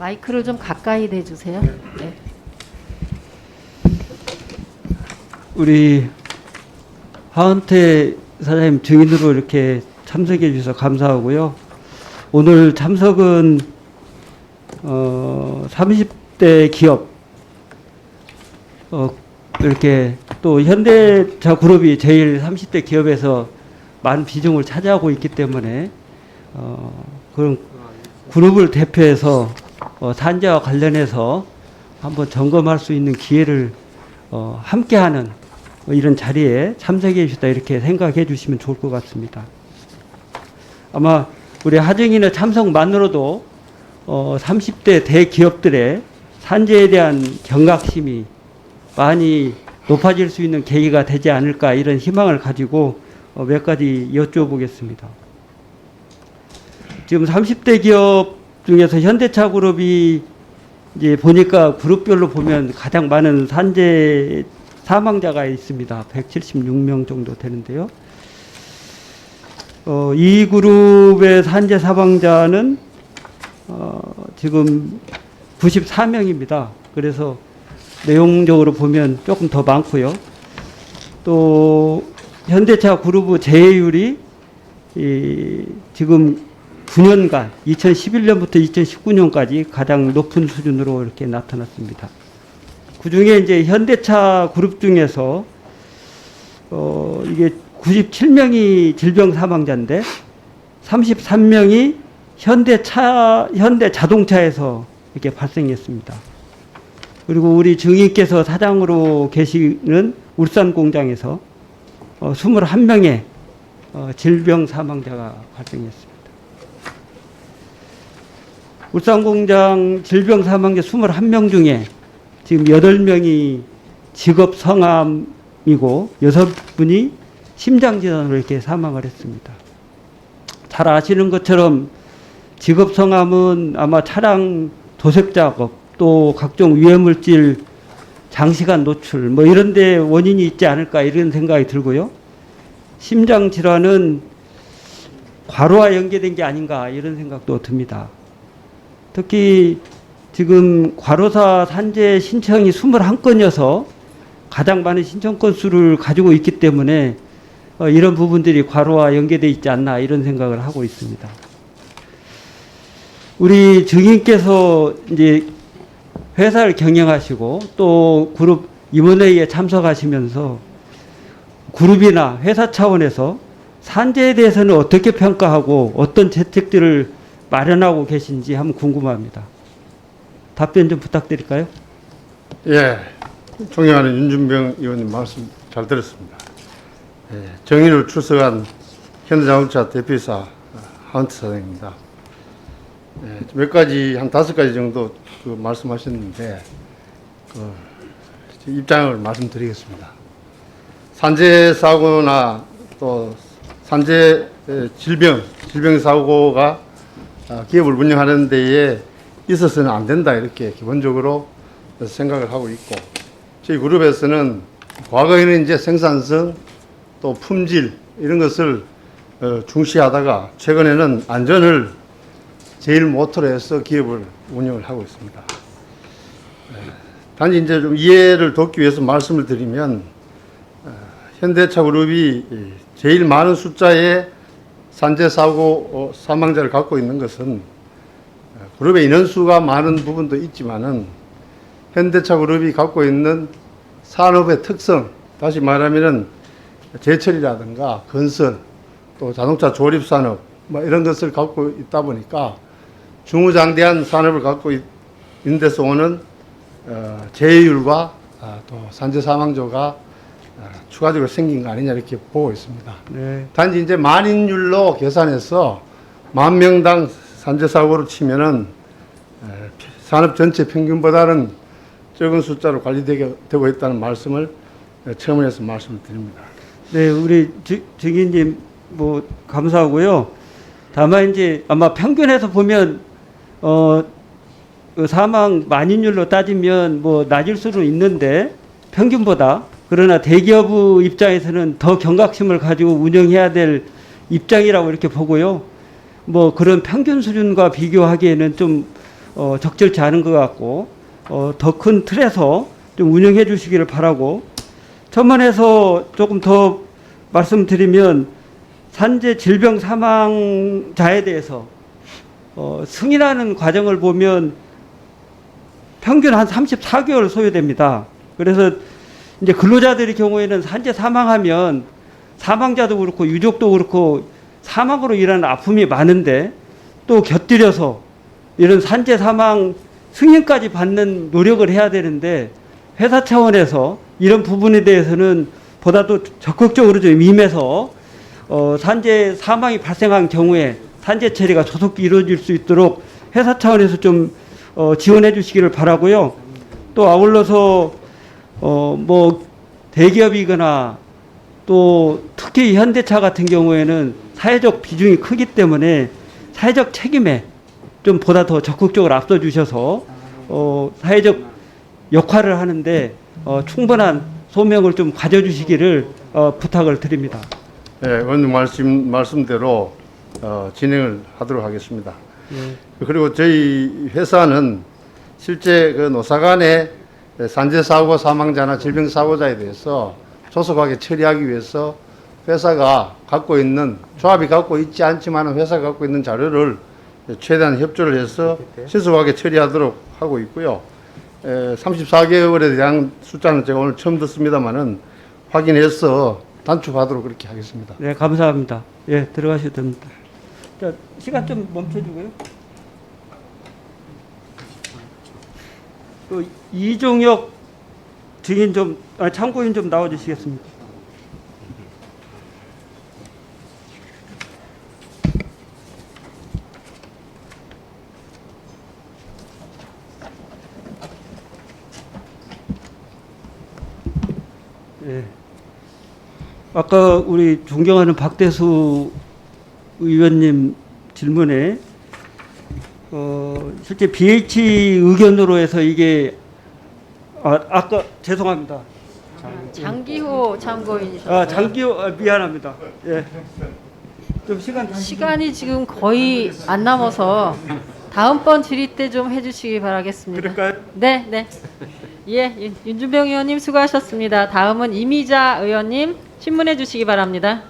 마이크를 좀 가까이 대주세요. 네. 우리 하은태 사장님 증인으로 이렇게 참석해 주셔서 감사하고요. 오늘 참석은 어 30대 기업 어 이렇게 또 현대차 그룹이 제일 30대 기업에서 많은 비중을 차지하고 있기 때문에 어 그런 그룹을 대표해서 어 산재와 관련해서 한번 점검할 수 있는 기회를 어 함께하는 뭐 이런 자리에 참석해 주셨다 이렇게 생각해 주시면 좋을 것 같습니다. 아마 우리 하정인의 참석만으로도 어, 30대 대기업들의 산재에 대한 경각심이 많이 높아질 수 있는 계기가 되지 않을까 이런 희망을 가지고 어, 몇 가지 여쭤보겠습니다. 지금 30대 기업 중에서 현대차 그룹이 이제 보니까 그룹별로 보면 가장 많은 산재 사망자가 있습니다. 176명 정도 되는데요. 어, 이 그룹의 산재 사망자는 어, 지금 94명입니다. 그래서 내용적으로 보면 조금 더 많고요. 또 현대차 그룹의 재해율이 이, 지금 9년간 2011년부터 2019년까지 가장 높은 수준으로 이렇게 나타났습니다. 그 중에 이제 현대차 그룹 중에서 어 이게 97명이 질병 사망자인데 33명이 현대차 현대 자동차에서 이렇게 발생했습니다. 그리고 우리 증인께서 사장으로 계시는 울산 공장에서 어 21명의 어 질병 사망자가 발생했습니다. 울산 공장 질병 사망자 21명 중에 지금 8명이 직업 성암이고 6분이 심장질환으로 이렇게 사망을 했습니다. 잘 아시는 것처럼 직업 성암은 아마 차량 도색 작업 또 각종 유해물질 장시간 노출 뭐 이런 데 원인이 있지 않을까 이런 생각이 들고요. 심장 질환은 과로와 연계된 게 아닌가 이런 생각도 듭니다. 특히 지금 과로사 산재 신청이 21건이어서 가장 많은 신청 건수를 가지고 있기 때문에 어, 이런 부분들이 과로와 연계돼 있지 않나 이런 생각을 하고 있습니다. 우리 증인께서 이제 회사를 경영하시고 또 그룹 임원회의에 참석하시면서 그룹이나 회사 차원에서 산재에 대해서는 어떻게 평가하고 어떤 대책들을 마련하고 계신지 한번 궁금합니다. 답변 좀 부탁드릴까요? 예, 존경하는 윤준병 의원님 말씀 잘 들었습니다. 예, 정인으로 출석한 현대자동차 대표이사 하은트 사장입니다. 예, 몇 가지 한 다섯 가지 정도 그 말씀하셨는데 그제 입장을 말씀드리겠습니다. 산재 사고나 또 산재 에, 질병 질병 사고가 아, 기업을 운영하는 데에 있어서는 안 된다 이렇게 기본적으로 생각을 하고 있고 저희 그룹에서는 과거에는 이제 생산성 또 품질 이런 것을 어, 중시하다가 최근에는 안전을 제일 모토로 해서 기업을 운영을 하고 있습니다. 에, 단지 이제 좀 이해를 돕기 위해서 말씀을 드리면 어, 현대차 그룹이 이 제일 많은 숫자의 산재 사고 어, 사망자를 갖고 있는 것은 어, 그룹의 인원수가 많은 부분도 있지만은 현대차 그룹이 갖고 있는 산업의 특성, 다시 말하면은 제철이라든가 건설, 또 자동차 조립 산업, 뭐 이런 것을 갖고 있다 보니까 중후장대한 산업을 갖고 있- 있는 데서 오는 어, 재해율과 아, 또 산재 사망자가 아, 추가적으로 생긴 거 아니냐 이렇게 보고 있습니다. 네. 단지 이제 만인율로 계산해서 만 명당 산재 사고로 치면은 에, 산업 전체 평균보다는 적은 숫자로 관리되게 되고 있다는 말씀을 에, 첨언해서 말씀을 드립니다. 네, 우리 주, 증인님 뭐 감사하고요. 다만 이제 아마 평균에서 보면 어, 그 사망 만인율로 따지면 뭐 낮을 수는 있는데 평균보다 그러나 대기업 입장에서는 더 경각심을 가지고 운영해야 될 입장이라고 이렇게 보고요. 뭐 그런 평균 수준과 비교하기에는 좀 어, 적절치 않은 것 같고 어, 더 큰 틀에서 좀 운영해 주시기를 바라고 천만에서 조금 더 말씀드리면 산재 질병 사망자에 대해서 어, 승인하는 과정을 보면 평균 한 34개월 소요됩니다. 그래서 이제 근로자들의 경우에는 산재 사망하면 사망자도 그렇고 유족도 그렇고 사망으로 일하는 아픔이 많은데 또 곁들여서 이런 산재 사망 승인까지 받는 노력을 해야 되는데 회사 차원에서 이런 부분에 대해서는 보다 더 적극적으로 좀 임해서 어, 산재 사망이 발생한 경우에 산재 처리가 조속히 이루어질 수 있도록 회사 차원에서 좀 어, 지원해 주시기를 바라고요. 또 아울러서 어, 뭐 대기업이거나 또 특히 현대차 같은 경우에는 사회적 비중이 크기 때문에 사회적 책임에 좀 보다 더 적극적으로 앞서 주셔서 어, 사회적 역할을 하는데 어, 충분한 소명을 좀 가져주시기를 어, 부탁을 드립니다. 예, 의원님 말씀 말씀대로 어, 진행을 하도록 하겠습니다. 그리고 저희 회사는 실제 그 노사간의 산재 사고 사망자나 질병 사고자에 대해서 조속하게 처리하기 위해서 회사가 갖고 있는 조합이 갖고 있지 않지만 회사가 갖고 있는 자료를 최대한 협조를 해서 신속하게 처리하도록 하고 있고요. 34개월에 대한 숫자는 제가 오늘 처음 듣습니다만은 확인해서 단축하도록 그렇게 하겠습니다. 네, 감사합니다. 예, 들어가셔도 됩니다. 자, 시간 좀 멈춰주고요. 그 이종혁 증인 좀, 아, 참고인 좀 나와주시겠습니까? 예. 아까 우리 존경하는 박대수 의원님 질문에 어, 실제 BH 의견으로 해서 이게 아, 아까 죄송합니다. 장기호 참고인이셨어요. 아, 장기호 아, 미안합니다. 예. 좀 시간 시간이 지금 거의 안 남아서 다음번 질의 때 좀 해주시기 바라겠습니다. 그럴까요? 네, 네. 예, 윤- 윤준병 의원님 수고하셨습니다. 다음은 이미자 의원님 신문해 주시기 바랍니다.